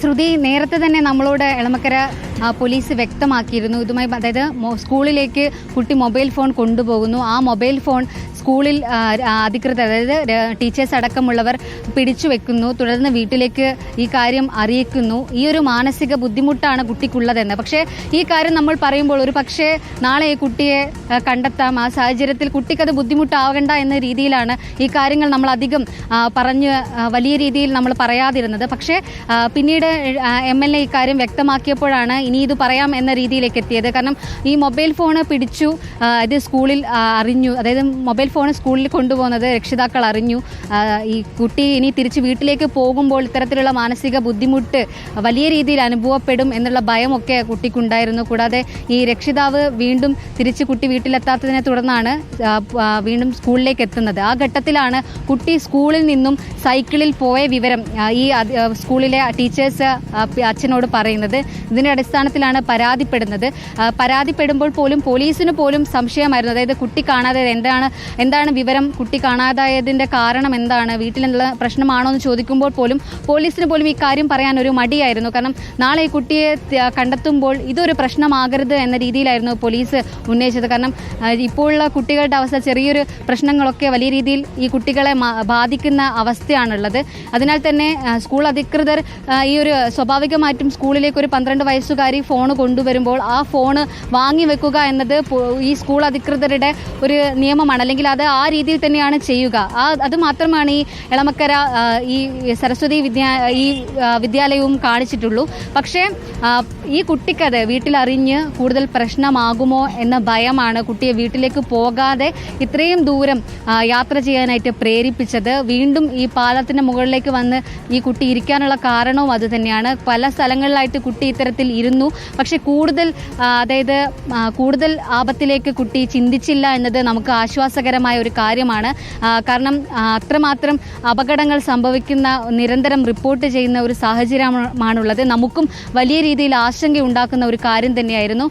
ശ്രുതി നേരത്തെ തന്നെ നമ്മളോട് എളമക്കര പോലീസ് വ്യക്തമാക്കിയിരുന്നു. ഇതുമായി അതായത് സ്കൂളിലേക്ക് കുട്ടി മൊബൈൽ ഫോൺ കൊണ്ടുപോകുന്നു. ആ മൊബൈൽ ഫോൺ സ്കൂളിൽ അധികൃതർ അതായത് ടീച്ചേഴ്സ് അടക്കമുള്ളവർ പിടിച്ചു വെക്കുന്നു. തുടർന്ന് വീട്ടിലേക്ക് ഈ കാര്യം അറിയിക്കുന്നു. ഈ ഒരു മാനസിക ബുദ്ധിമുട്ടാണ് കുട്ടിക്കുള്ളതെന്ന്. പക്ഷേ ഈ കാര്യം നമ്മൾ പറയുമ്പോൾ ഒരു പക്ഷേ നാളെ ഈ കുട്ടിയെ കണ്ടെത്താം. ആ സാഹചര്യത്തിൽ കുട്ടിക്കത് ബുദ്ധിമുട്ടാകണ്ട എന്ന രീതിയിലാണ് ഈ കാര്യങ്ങൾ നമ്മൾ അധികം പറഞ്ഞ് വലിയ രീതിയിൽ നമ്മൾ പറയാതിരുന്നത്. പക്ഷേ പിന്നീട് എം എൽ എ ഇക്കാര്യം വ്യക്തമാക്കിയപ്പോഴാണ് ഇനി ഇത് പറയാം എന്ന രീതിയിലേക്ക് എത്തിയത്. കാരണം ഈ മൊബൈൽ ഫോൺ പിടിച്ചു ഇത് സ്കൂളിൽ അറിഞ്ഞു. അതായത് മൊബൈൽ ഫോൺ സ്കൂളിൽ കൊണ്ടുപോകുന്നത് രക്ഷിതാക്കൾ അറിഞ്ഞു. ഈ കുട്ടി ഇനി തിരിച്ച് വീട്ടിലേക്ക് പോകുമ്പോൾ ഇത്തരത്തിലുള്ള മാനസിക ബുദ്ധിമുട്ട് വലിയ രീതിയിൽ അനുഭവപ്പെടും എന്നുള്ള ഭയമൊക്കെ കുട്ടിക്കുണ്ടായിരുന്നു. കൂടാതെ ഈ രക്ഷിതാവ് വീണ്ടും തിരിച്ച് കുട്ടി വീട്ടിലെത്താത്തതിനെ തുടർന്നാണ് വീണ്ടും സ്കൂളിലേക്ക് എത്തുന്നത്. ആ ഘട്ടത്തിലാണ് കുട്ടി സ്കൂളിൽ നിന്നും സൈക്കിളിൽ പോയ വിവരം ഈ സ്കൂളിലെ ടീച്ചേഴ്സ് അച്ഛനോട് പറയുന്നത്. ഇതിന്റെ അടിസ്ഥാനത്തിലാണ് പരാതിപ്പെടുന്നത്. പരാതിപ്പെടുമ്പോൾ പോലും പോലീസിന് പോലും സംശയമായിരുന്നു. അതായത് കുട്ടി കാണാതെ എന്താണ് എന്താണ് വിവരം? കുട്ടി കാണാതായതിന്റെ കാരണം എന്താണ്? വീട്ടിലുള്ള പ്രശ്നമാണോ എന്ന് ചോദിക്കുമ്പോൾ പോലും പോലീസിന് പോലും ഈ കാര്യം പറയാൻ ഒരു മടിയായിരുന്നു. കാരണം നാളെ ഈ കുട്ടിയെ കണ്ടെത്തുമ്പോൾ ഇതൊരു പ്രശ്നമാകരുത് എന്ന രീതിയിലായിരുന്നു പോലീസ് ഉന്നയിച്ചത്. കാരണം ഇപ്പോഴുള്ള കുട്ടികളുടെ അവസ്ഥ ചെറിയൊരു പ്രശ്നങ്ങളൊക്കെ വലിയ രീതിയിൽ ഈ കുട്ടികളെ ബാധിക്കുന്ന അവസ്ഥയാണുള്ളത്. അതിനാൽ തന്നെ സ്കൂൾ അധികൃതർ ഈ ഒരു സ്വാഭാവികമായിട്ടും സ്കൂളിലേക്ക് ഒരു പന്ത്രണ്ട് വയസ്സുകാരി ഫോൺ കൊണ്ടുവരുമ്പോൾ ആ ഫോണ് വാങ്ങി വെക്കുക എന്നത് ഈ സ്കൂൾ അധികൃതരുടെ ഒരു നിയമമാണ്. അല്ലെങ്കിൽ ആ രീതിയിൽ തന്നെയാണ് ചെയ്യുക. ആ അത് മാത്രമാണ് ഈ എളമക്കര ഈ സരസ്വതി വിദ്യാ ഈ വിദ്യാലയവും കാണിച്ചിട്ടുള്ളൂ. പക്ഷേ ഈ കുട്ടിക്കത് വീട്ടിലറിഞ്ഞ് കൂടുതൽ പ്രശ്നമാകുമോ എന്ന ഭയമാണ് കുട്ടിയെ വീട്ടിലേക്ക് പോകാതെ ഇത്രയും ദൂരം യാത്ര ചെയ്യാനായിട്ട് പ്രേരിപ്പിച്ചത്. വീണ്ടും ഈ പാലത്തിന് മുകളിലേക്ക് വന്ന് ഈ കുട്ടി ഇരിക്കാനുള്ള കാരണവും അത് തന്നെയാണ്. പല സ്ഥലങ്ങളിലായിട്ട് കുട്ടി ഇത്തരത്തിൽ ഇരുന്നു. പക്ഷെ കൂടുതൽ അതായത് കൂടുതൽ ആപത്തിലേക്ക് കുട്ടി ചിന്തിച്ചില്ല എന്നത് നമുക്ക് ആശ്വാസകരമായ ഒരു കാര്യമാണ്. കാരണം അത്രമാത്രം അപകടങ്ങൾ സംഭവിക്കുന്ന നിരന്തരം റിപ്പോർട്ട് ചെയ്യുന്ന ഒരു സാഹചര്യമാണുള്ളത്. നമുക്കും വലിയ രീതിയിൽ ആശങ്ക ഉണ്ടാക്കുന്ന ഒരു കാര്യം തന്നെയായിരുന്നു.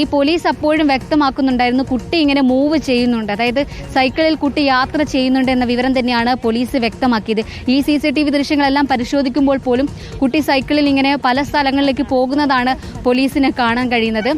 ഈ പോലീസ് അപ്പോഴും വ്യക്തമാക്കുന്നുണ്ടായിരുന്നു കുട്ടി ഇങ്ങനെ മൂവ് ചെയ്യുന്നുണ്ട്. അതായത് സൈക്കിളിൽ കുട്ടി യാത്ര ചെയ്യുന്നുണ്ട് എന്ന വിവരം തന്നെയാണ് പോലീസ് വ്യക്തമാക്കിയത്. ഈ സി സി ടി വി ദൃശ്യങ്ങളെല്ലാം പരിശോധിക്കുമ്പോൾ പോലും കുട്ടി സൈക്കിളിൽ ഇങ്ങനെ പല സ്ഥലങ്ങളിലേക്ക് പോകുന്നതാണ് പോലീസിനെ കാണാൻ കഴിയുന്നത്.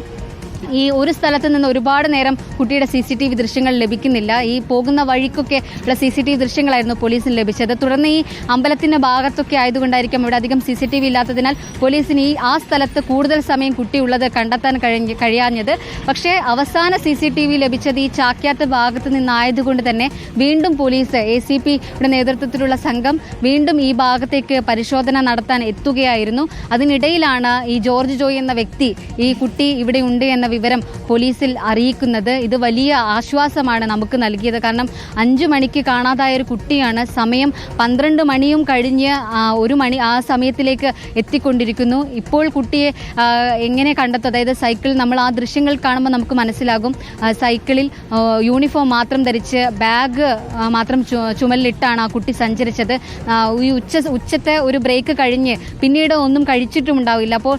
ഈ ഒരു സ്ഥലത്ത് നിന്ന് ഒരുപാട് നേരം കുട്ടിയുടെ സി സി ടി വി ദൃശ്യങ്ങൾ ലഭിക്കുന്നില്ല. ഈ പോകുന്ന വഴിക്കൊക്കെ ഉള്ള സി സി ടി വി ദൃശ്യങ്ങളായിരുന്നു പോലീസിന് ലഭിച്ചത്. തുടർന്ന് ഈ അമ്പലത്തിന്റെ ഭാഗത്തൊക്കെ ആയതുകൊണ്ടായിരിക്കും ഇവിടെ അധികം സി സി ടി വി ഇല്ലാത്തതിനാൽ പോലീസിന് ഈ ആ സ്ഥലത്ത് കൂടുതൽ സമയം കുട്ടിയുള്ളത് കണ്ടെത്താൻ കഴിഞ്ഞ കഴിയാഞ്ഞത്. പക്ഷേ അവസാന സി സി ടി വി ലഭിച്ചത് ഈ ചാക്യാത്ത് ഭാഗത്ത് നിന്നായതുകൊണ്ട് തന്നെ വീണ്ടും പോലീസ് എ സി പിയുടെ നേതൃത്വത്തിലുള്ള സംഘം വീണ്ടും ഈ ഭാഗത്തേക്ക് പരിശോധന നടത്താൻ എത്തുകയായിരുന്നു. അതിനിടയിലാണ് ഈ ജോർജ് ജോയ് എന്ന വ്യക്തി ഈ കുട്ടി ഇവിടെ ഉണ്ട് എന്ന വിവരം പോലീസിൽ അറിയിക്കുന്നത്. ഇത് വലിയ ആശ്വാസമാണ് നമുക്ക് നൽകിയത്. കാരണം അഞ്ചു മണിക്ക് കാണാതായ ഒരു കുട്ടിയാണ് സമയം പന്ത്രണ്ട് മണിയും കഴിഞ്ഞ് ഒരു മണി ആ സമയത്തിലേക്ക് എത്തിക്കൊണ്ടിരിക്കുന്നു. ഇപ്പോൾ കുട്ടിയെ എങ്ങനെ കണ്ടെത്തും? അതായത് സൈക്കിൾ നമ്മൾ ആ ദൃശ്യങ്ങൾ കാണുമ്പോൾ നമുക്ക് മനസ്സിലാകും. സൈക്കിളിൽ യൂണിഫോം മാത്രം ധരിച്ച് ബാഗ് മാത്രം ചുമലിലിട്ടാണ് ആ കുട്ടി സഞ്ചരിച്ചത്. ഈ ഉച്ച ഉച്ചത്തെ ഒരു ബ്രേക്ക് കഴിഞ്ഞ് പിന്നീട് ഒന്നും കഴിച്ചിട്ടും ഉണ്ടാവില്ല. അപ്പോൾ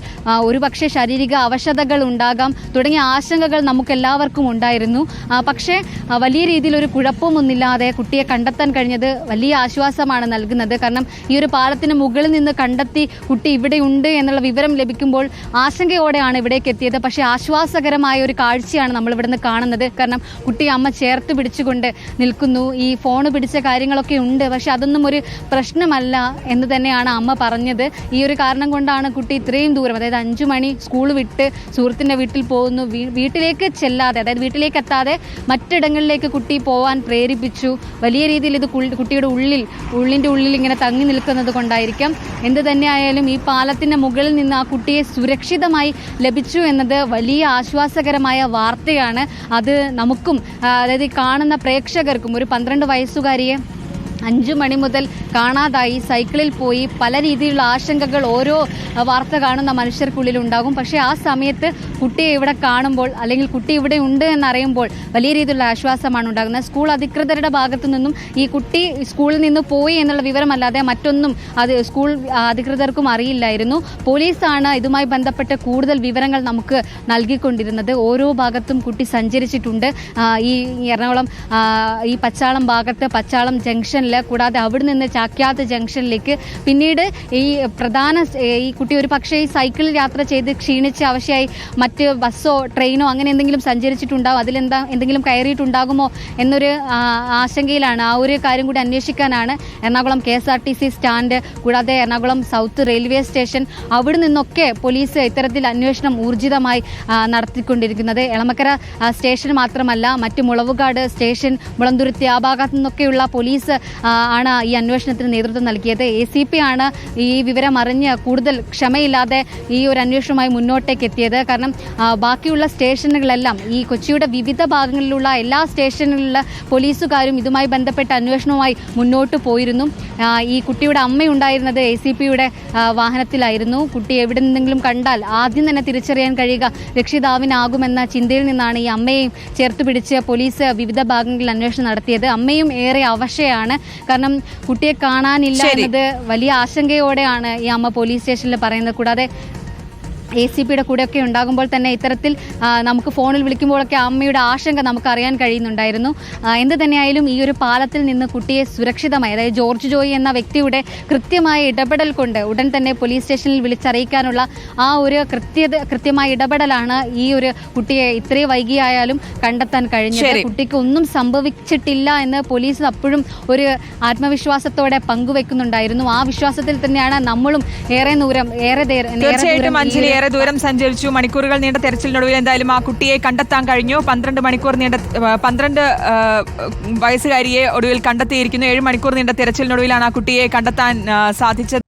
ഒരുപക്ഷെ ഒരു ശാരീരിക അവശതകൾ ഉണ്ടാകാം. തുടങ്ങിയ ആശങ്കകൾ നമുക്കെല്ലാവർക്കും ഉണ്ടായിരുന്നു. പക്ഷേ വലിയ രീതിയിൽ ഒരു കുഴപ്പമൊന്നുമില്ലാതെ കുട്ടിയെ കണ്ടെത്താൻ കഴിഞ്ഞത് വലിയ ആശ്വാസമാണ് നൽകുന്നത്. കാരണം ഈ ഒരു പാലത്തിന് മുകളിൽ നിന്ന് കണ്ടെത്തി കുട്ടി ഇവിടെയുണ്ട് എന്നുള്ള വിവരം ലഭിക്കുമ്പോൾ ആശങ്കയോടെയാണ് ഇവിടേക്ക് എത്തിയത്. പക്ഷേ ആശ്വാസകരമായ ഒരു കാഴ്ചയാണ് നമ്മൾ ഇവിടുന്ന് കാണുന്നത്. കാരണം കുട്ടി അമ്മ ചേർത്ത് പിടിച്ചുകൊണ്ട് നിൽക്കുന്നു. ഈ ഫോൺ പിടിച്ച കാര്യങ്ങളൊക്കെ ഉണ്ട്. പക്ഷെ അതൊന്നും ഒരു പ്രശ്നമല്ല എന്ന് തന്നെയാണ് അമ്മ പറഞ്ഞത്. ഈ ഒരു കാരണം കൊണ്ടാണ് കുട്ടി ഇത്രയും ദൂരം അതായത് അഞ്ചു മണി സ്കൂൾ വിട്ട് സുഹൃത്തിന്റെ വീട്ടിൽ പോകുന്നു വീ- വീട്ടിലേക്ക് ചെല്ലാതെ അതായത് വീട്ടിലേക്ക് എത്താതെ മറ്റിടങ്ങളിലേക്ക് കുട്ടി പോവാൻ പ്രേരിപ്പിച്ചു. വലിയ രീതിയിൽ ഇത് കുട്ടിയുടെ ഉള്ളിൽ ഉള്ളിന്റെ ഉള്ളിൽ ഇങ്ങനെ തങ്ങി നിൽക്കുന്നത് കൊണ്ടായിരിക്കാം. എന്ത് തന്നെയായാലും ഈ പാലത്തിന്റെ മുകളിൽ നിന്ന് ആ കുട്ടിയെ സുരക്ഷിതമായി ലഭിച്ചു എന്നത് വലിയ ആശ്വാസകരമായ വാർത്തയാണ്. അത് നമുക്കും അതായത് കാണുന്ന പ്രേക്ഷകർക്കും ഒരു പന്ത്രണ്ട് വയസ്സുകാരിയെ അഞ്ചു മണി മുതൽ കാണാതായി. സൈക്കിളിൽ പോയി പല രീതിയിലുള്ള ആശങ്കകൾ ഓരോ വാർത്ത കാണുന്ന മനുഷ്യർക്കുള്ളിൽ ഉണ്ടാകും. പക്ഷേ ആ സമയത്ത് കുട്ടിയെ ഇവിടെ കാണുമ്പോൾ അല്ലെങ്കിൽ കുട്ടി ഇവിടെ ഉണ്ട് എന്നറിയുമ്പോൾ വലിയ രീതിയിലുള്ള ആശ്വാസമാണ് ഉണ്ടാകുന്നത്. സ്കൂൾ അധികൃതരുടെ ഭാഗത്തു നിന്നും ഈ കുട്ടി സ്കൂളിൽ നിന്ന് പോയി എന്നുള്ള വിവരമല്ലാതെ മറ്റൊന്നും അത് സ്കൂൾ അധികൃതർക്കും അറിയില്ലായിരുന്നു. പോലീസാണ് ഇതുമായി ബന്ധപ്പെട്ട് കൂടുതൽ വിവരങ്ങൾ നമുക്ക് നൽകിക്കൊണ്ടിരുന്നത്. ഓരോ ഭാഗത്തും കുട്ടി സഞ്ചരിച്ചിട്ടുണ്ട്. ഈ എറണാകുളം ഈ പച്ചാളം ഭാഗത്ത് പച്ചാളം ജംഗ്ഷനിൽ ജംഗ്ഷനിൽ കൂടാതെ അവിടെ നിന്ന് ചാക്യാത്ത് ജംഗ്ഷനിലേക്ക് പിന്നീട് ഈ പ്രധാന ഈ കുട്ടി ഒരു പക്ഷേ ഈ സൈക്കിളിൽ യാത്ര ചെയ്ത് ക്ഷീണിച്ച് അവശയായി മറ്റ് ബസ്സോ ട്രെയിനോ അങ്ങനെ എന്തെങ്കിലും സഞ്ചരിച്ചിട്ടുണ്ടാവും. അതിലെന്താ എന്തെങ്കിലും കയറിയിട്ടുണ്ടാകുമോ എന്നൊരു ആശങ്കയിലാണ്. ആ ഒരു കാര്യം കൂടി അന്വേഷിക്കാനാണ് Ernakulam K S R T C stand. കൂടാതെ എറണാകുളം സൗത്ത് റെയിൽവേ സ്റ്റേഷൻ. അവിടെ നിന്നൊക്കെ പോലീസ് ഇത്തരത്തിൽ അന്വേഷണം ഊർജിതമായി നടത്തിക്കൊണ്ടിരിക്കുന്നത്. എളമക്കര സ്റ്റേഷൻ മാത്രമല്ല മറ്റ് മുളവുകാട് സ്റ്റേഷൻ മുളന്തുരുത്തി ആ ഭാഗത്തു നിന്നൊക്കെയുള്ള പോലീസ് ആണ് ഈ അന്വേഷണത്തിന് നേതൃത്വം നൽകിയത്. എ സി പി ആണ് ഈ വിവരം അറിഞ്ഞ് കൂടുതൽ ക്ഷമയില്ലാതെ ഈ ഒരു അന്വേഷണവുമായി മുന്നോട്ടേക്ക് എത്തിയത്. കാരണം ബാക്കിയുള്ള സ്റ്റേഷനുകളെല്ലാം ഈ കൊച്ചിയുടെ വിവിധ ഭാഗങ്ങളിലുള്ള എല്ലാ സ്റ്റേഷനിലുള്ള പോലീസുകാരും ഇതുമായി ബന്ധപ്പെട്ട അന്വേഷണവുമായി മുന്നോട്ട് പോയിരുന്നു. ഈ കുട്ടിയുടെ അമ്മയുണ്ടായിരുന്നത് എ സി പിയുടെ വാഹനത്തിലായിരുന്നു. കുട്ടി എവിടെ നിന്നെങ്കിലും കണ്ടാൽ ആദ്യം തന്നെ തിരിച്ചറിയാൻ കഴിയുക രക്ഷിതാവിനാകുമെന്ന ചിന്തയിൽ നിന്നാണ് ഈ അമ്മയെയും ചേർത്ത് പിടിച്ച് പോലീസ് വിവിധ ഭാഗങ്ങളിൽ അന്വേഷണം നടത്തിയത്. അമ്മയും ഏറെ അവശയാണ്. കാരണം കുട്ടിയെ കാണാനില്ല. എന്നത് വലിയ ആശങ്കയോടെയാണ് ഈ അമ്മ പോലീസ് സ്റ്റേഷനിൽ പറയുന്നത് കൂടാതെ എ സി പിയുടെ കൂടെയൊക്കെ ഉണ്ടാകുമ്പോൾ തന്നെ ഇത്തരത്തിൽ നമുക്ക് ഫോണിൽ വിളിക്കുമ്പോഴൊക്കെ അമ്മയുടെ ആശങ്ക നമുക്ക് അറിയാൻ കഴിയുന്നുണ്ടായിരുന്നു എന്ത് തന്നെയായാലും ഈ ഒരു പാലത്തിൽ നിന്ന് കുട്ടിയെ സുരക്ഷിതമായി അതായത് ജോർജ് ജോയി എന്ന വ്യക്തിയുടെ കൃത്യമായ ഇടപെടൽ കൊണ്ട് ഉടൻ തന്നെ പോലീസ് സ്റ്റേഷനിൽ വിളിച്ചറിയിക്കാനുള്ള ആ ഒരു കൃത്യത കൃത്യമായ ഇടപെടലാണ് ഈ ഒരു കുട്ടിയെ ഇത്രയും വൈകിയായാലും കണ്ടെത്താൻ കഴിഞ്ഞത്. കുട്ടിക്ക് ഒന്നും സംഭവിച്ചിട്ടില്ല എന്ന് പോലീസ് അപ്പോഴും ഒരു ആത്മവിശ്വാസത്തോടെ പങ്കുവെക്കുന്നുണ്ടായിരുന്നു. ആ വിശ്വാസത്തിൽ തന്നെയാണ് നമ്മളും ഏറെ ദൂരം ഏറെ ദൂരം ഏറെ ദൂരം സഞ്ചരിച്ചു. മണിക്കൂറുകൾ നീണ്ട തെരച്ചിലിനൊടുവിൽ എന്തായാലും ആ കുട്ടിയെ കണ്ടെത്താൻ കഴിഞ്ഞു. പന്ത്രണ്ട് മണിക്കൂർ നീണ്ട പന്ത്രണ്ട് വയസ്സുകാരിയെ ഒടുവിൽ കണ്ടെത്തിയിരിക്കുന്നു. ഏഴ് മണിക്കൂർ നീണ്ട തെരച്ചിലിനൊടുവിലാണ് ആ കുട്ടിയെ കണ്ടെത്താൻ സാധിച്ചത്.